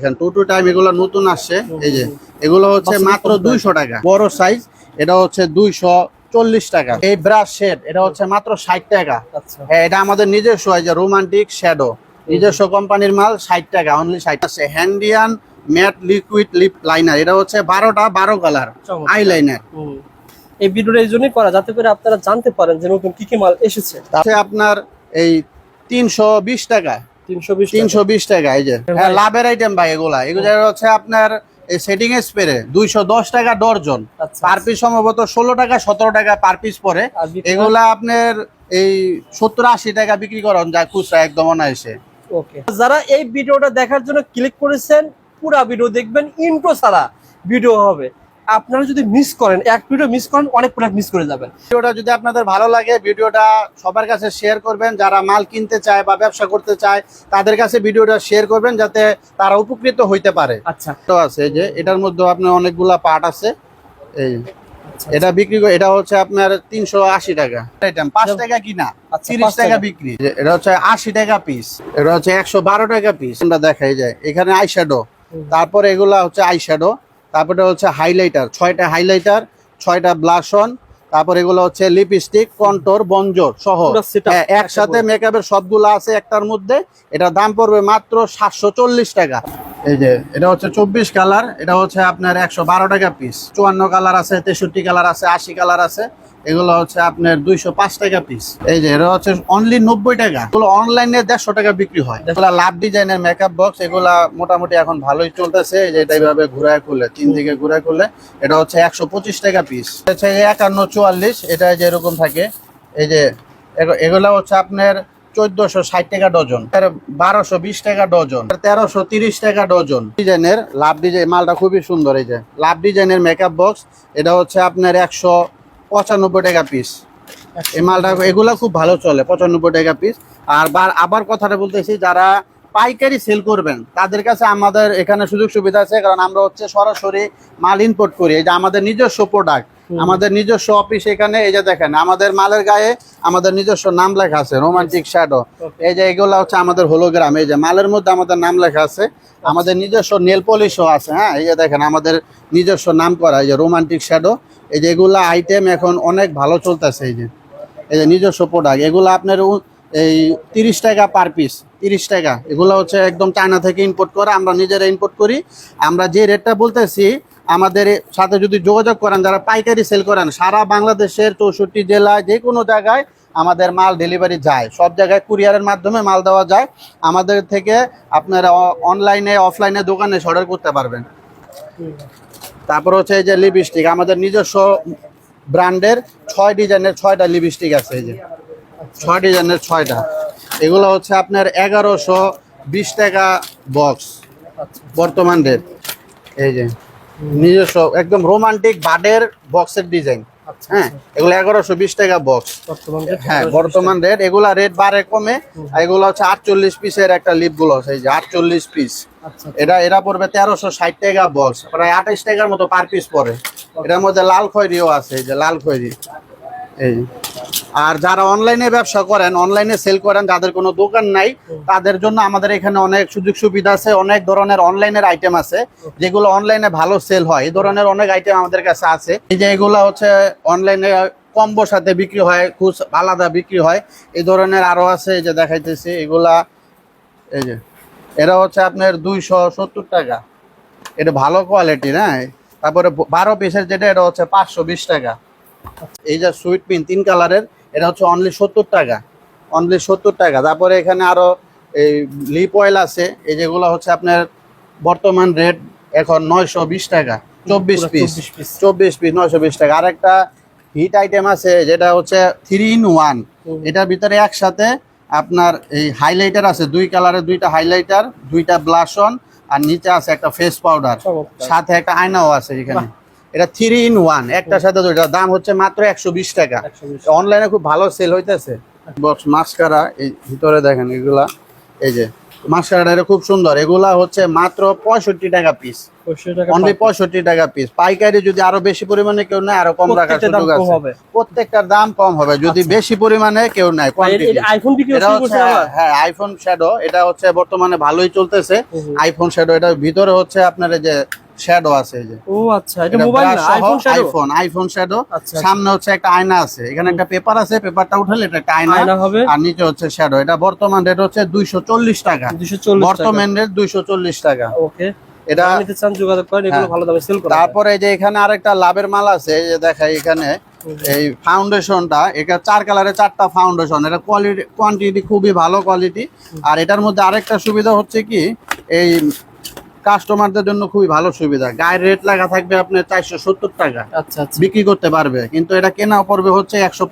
দেখেন two to time এগুলো নতুন আসছে। এই যে এগুলো হচ্ছে মাত্র দুইশো টাকা। বড় সাইজ এটা হচ্ছে দুইশো চল্লিশ টাকা। এই ব্রাশ শেড এটা হচ্ছে মাত্র ষাট টাকা। আচ্ছা। হ্যাঁ এটা আমাদের নিজস্ব যে রোমান্টিক শ্যাডো নিজস্ব কোম্পানির মাল ষাট টাকা অনলি ষাট আছে Handaiyan matte liquid lip liner এটা হচ্ছে বারোটা বারো কালার চমৎকার। আই লাইনার এই ভিডিওটা এই জন্যই করা যাতে করে আপনারা জানতে পারেন যে নতুন কি কি মাল এসেছে। আছে আপনার এই তিনশো বিশ টাকা। তিনশো বিশ টাকা। এই যে। হ্যাঁ লাভের আইটেম ভাই এগুলা। এগুলো হচ্ছে আপনার স্প্রে দুইশো দশ টাকা ডর্জন। আচ্ছা পার পিস সম্ভবত ষোলো টাকা সতেরো টাকা পার। পিস পরে এগুলা আপনার এই সত্তর আশি টাকা বিক্রি করেন যা খুচরা একদম অনায়াসে। যারা এই ভিডিওটা দেখার জন্য ক্লিক করেছেন পুরা ভিডিও দেখবেন ইন্ট্রো ছাড়া ভিডিও হবে। আপনারা যদি মিস করেন এক ভিডিও মিস করেন অনেক প্রোডাক্ট মিস করে যাবেন। ভিডিওটা যদি আপনাদের ভালো লাগে ভিডিওটা সবার কাছে শেয়ার করবেন। যারা মাল কিনতে চায় বা ব্যবসা করতে চায় তাদের কাছে ভিডিওটা শেয়ার করবেন যাতে তারা উপকৃত হইতে পারে। আচ্ছা। তো আছে যে এটার মধ্যে আপনার অনেকগুলা পার্ট আছে। এই আচ্ছা, এটা বিক্রি করে এটা হচ্ছে আপনার তিনশো আশি টাকা। আইটেম পাঁচ টাকা কিনা আচ্ছা, তিরিশ টাকা টাকা। বিক্রি। এটা হচ্ছে আশি টাকা পিস এটা হচ্ছে একশো বারো টাকা পিস আমরা দেখাই যায় এখানে আইশ্যাডো তারপরে এগুলা হচ্ছে আইশ্যাডো তারপরে হচ্ছে হাইলাইটার ছয়টা হাইলাইটার ছয়টা ব্লাশন তারপর এগুলো হচ্ছে লিপস্টিক কন্টোর বঞ্জর সহ। হ্যাঁ, একসাথে মেকআপের সবগুলো আছে একটার মধ্যে এটা দাম পড়বে মাত্র সাতশো চল্লিশ টাকা। এই যে, এটা হচ্ছে চব্বিশ কালার, এটা হচ্ছে আপনার একশো বারো টাকা পিস চুয়ান্ন কালার আছে, তেষট্টি কালার আছে, আশি কালার আছে, এগুলো হচ্ছে আপনার দুইশো পাঁচ টাকা পিস এই যে, এটা হচ্ছে অনলি নব্বই টাকা। এগুলো অনলাইনে দেড়শো টাকা বিক্রি হয়। এগুলো লাভ ডিজাইনের মেকআপ বক্স এগুলা মোটামুটি এখন ভালোই চলতেছে। এই যে, এটা এইভাবে ঘুরায় করলে, তিন দিকে ঘুরায় করলে, এটা হচ্ছে একশো পঁচিশ টাকা পিস হচ্ছে একান্ন চুয়াল্লিশ, এটা যে এরকম থাকে, এই যে, এগু- এগুলা হচ্ছে আপনার চোদ্দশো ষাট টাকা ডজন। বারোশো বিশ টাকা ডজন। তেরোশো তিরিশ টাকা ডজন। ডিজাইনের লাভ ডিজাইন মালটা খুবই সুন্দর এই যে। লাভ ডিজাইনের মেকআপ বক্স এটা হচ্ছে আপনার একশো পঁচানব্বই টাকা পিস এই মালটা এগুলা খুব ভালো চলে, পঁচানব্বই টাকা পিস আর বার- আবার কথাটা বলতেছি, যারা পাইকারি সেল করবেন, তাদের কাছে আমাদের এখানে সুযোগ সুবিধা আছে, কারণ আমরা হচ্ছে সরাসরি মাল ইম্পোর্ট করি। এই যে আমাদের নিজস্ব প্রোডাক্ট আমাদের নিজস্ব অফিস এখানে এই যে দেখেন আমাদের মালের গায়ে আমাদের নিজস্ব নাম লেখা আছে রোমান্টিক শ্যাডো এই যে এগুলো হচ্ছে আমাদের হোলোগ্রাম এই যে মালের মধ্যে আমাদের নাম লেখা আছে আমাদের নিজস্ব নেল পলিশও আছে হ্যাঁ? এই যে দেখেন আমাদের নিজস্ব নাম করা এই যে রোমান্টিক শ্যাডো এই যে এগুলা আইটেম এখন অনেক ভালো চলতেছে এই যে। এই যে নিজস্ব প্রোডাক্ট এগুলো আপনার এই তিরিশ টাকা পার পিস তিরিশ টাকা। এগুলো হচ্ছে একদম চায়না থেকে ইম্পোর্ট করা আমরা নিজেরা ইম্পোর্ট করি। আমরা যে রেটটা বলতেছি আমাদের সাথে যদি যোগাযোগ করেন, যারা পাইকারি সেল করেন, সারা বাংলাদেশের চৌষট্টি জেলায় যে কোনো জায়গায় আমাদের মাল ডেলিভারি যায়। সব জায়গায় কুরিয়ারের মাধ্যমে মাল দেওয়া যায়। আমাদের থেকে আপনারা অনলাইনে অফলাইনে দোকানে অর্ডার করতে পারবেন। তারপর হচ্ছে এই যে লিপস্টিক আমাদের নিজস্ব ব্র্যান্ডের ছয় ডিজাইনের ছয়টা লিপস্টিক আছে এই যে। ছয় ডিজাইনের ছয়টা। এগুলো হচ্ছে আপনার এগারোশো বিশ টাকা বক্স বর্তমান রেট এই যে। নিজস্ব একদম রোমান্টিক বাডের বক্সের ডিজাইন আচ্ছা হ্যাঁ এগুলো এগারোশো বিশ টাকা বক্স হ্যাঁ বর্তমান রেট এগুলা রেট বারে কমে এগুলো হচ্ছে আটচল্লিশ পিসের একটা লিপগুলো আছে এই যে আটচল্লিশ পিস আচ্ছা এটা এরা পড়বে তেরোশো ষাট টাকা বক্স প্রায় টাকার মতো পার পিস পরে এটার মধ্যে লাল খয়রিও আছে এই যে লাল খয়রি এই। আর যারা অনলাইনে ব্যবসা করেন অনলাইনে সেল করেন, যাদের কোনো দোকান নাই, তাদের জন্য আমাদের এখানে অনেক সুযোগ সুবিধা আছে, অনেক ধরনের অনলাইনের আইটেম আছে, যেগুলো অনলাইনে ভালো সেল হয়। এই ধরনের অনেক আইটেম আমাদের কাছে আছে। এই যে এগুলো হচ্ছে অনলাইনে কম্বোর সাথে বিক্রি হয় খুব আলাদা বিক্রি হয়। এই ধরনের আরও আছে, এই যে দেখাইতেছি, এগুলা, এই যে এটা হচ্ছে আপনার দুইশো সত্তর টাকা। এটা ভালো কোয়ালিটির হ্যাঁ তারপরে বারো পিসের যেটা, এটা হচ্ছে পাঁচশো বিশ টাকা। এই যে সুইট পিন তিন কালারের এটা হচ্ছে অনলি সত্তর টাকা। অনলি সত্তর টাকা। তারপরে এখানে আরও এই লিপ অয়েল আছে এই যেগুলো হচ্ছে আপনার বর্তমান রেট এখন নয়শো বিশ টাকা চব্বিশ পিস চব্বিশ পিস নয়শো বিশ টাকা। আর একটা হিট আইটেম আছে যেটা হচ্ছে থ্রি ইন ওয়ান এটার ভিতরে একসাথে আপনার এই হাইলাইটার আছে দুই কালারের দুইটা হাইলাইটার দুইটা ব্লাশন আর নিচে আছে একটা ফেস পাউডার সাথে একটা আয়নাও আছে এখানে। এটা থ্রি ইন ওয়ান একটার সাথে দুইটা। দাম হচ্ছে মাত্র একশো বিশ টাকা। অনলাইনে খুব ভালো সেল হইতেছে। বক্স মাস্কারা এই ভিতরে দেখেন এগুলা। এই যে মাস্কারাটা এটা খুব সুন্দর। এগুলা হচ্ছে মাত্র পঁয়ষট্টি টাকা পিস অনলি পঁয়ষট্টি টাকা পিস পাইকারি যদি আরও বেশি পরিমাণে কেউ নেয় আরও কম রাখার সুযোগ আছে। হবে। প্রত্যেকটার দাম কম হবে। যদি আচ্ছা। বেশি পরিমাণে কেউ নেয়। আইফোন এটা? হ্যাঁ আইফোন শ্যাডো এটা হচ্ছে বর্তমানে ভালোই চলতেছে। আইফোন শ্যাডো এটার ভিতরে হচ্ছে আপনার এই যে শ্যাডো আছে এই যে। ও আচ্ছা এটা মোবাইল না iPhone shadow iPhone iPhone shadow আচ্ছা সামনে হচ্ছে একটা আয়না আছে এখানে একটা পেপার আছে পেপারটা উঠালে এটা একটা আয়না। হবে। আর নিচে হচ্ছে শ্যাডো এটা বর্তমান রেট হচ্ছে দুইশো চল্লিশ টাকা। 240 টাকা। বর্তমান রেট দুইশো চল্লিশ টাকা। ওকে এটা নিতে চান যোগাযোগ করেন এগুলো হ্যাঁ। ভালো দামে সেল করা তারপরে এই যে এখানে আরেকটা লাভের মাল আছে এই যে দেখাই এখানে। এই ফাউন্ডেশনটা এটা চার কালারে চারটা ফাউন্ডেশন এটা কোয়ালিটি কোয়ান্টিটি খুবই ভালো কোয়ালিটি আর এটার মধ্যে আরেকটা সুবিধা হচ্ছে কি এই কাস্টমারদের জন্য খুবই ভালো সুবিধা। গায়ের রেট লাগা থাকবে আপনার চারশো সত্তর টাকা। আচ্ছা আচ্ছা। বিক্রি করতে পারবে কিন্তু এটা কেনা পড়বে হচ্ছে একশো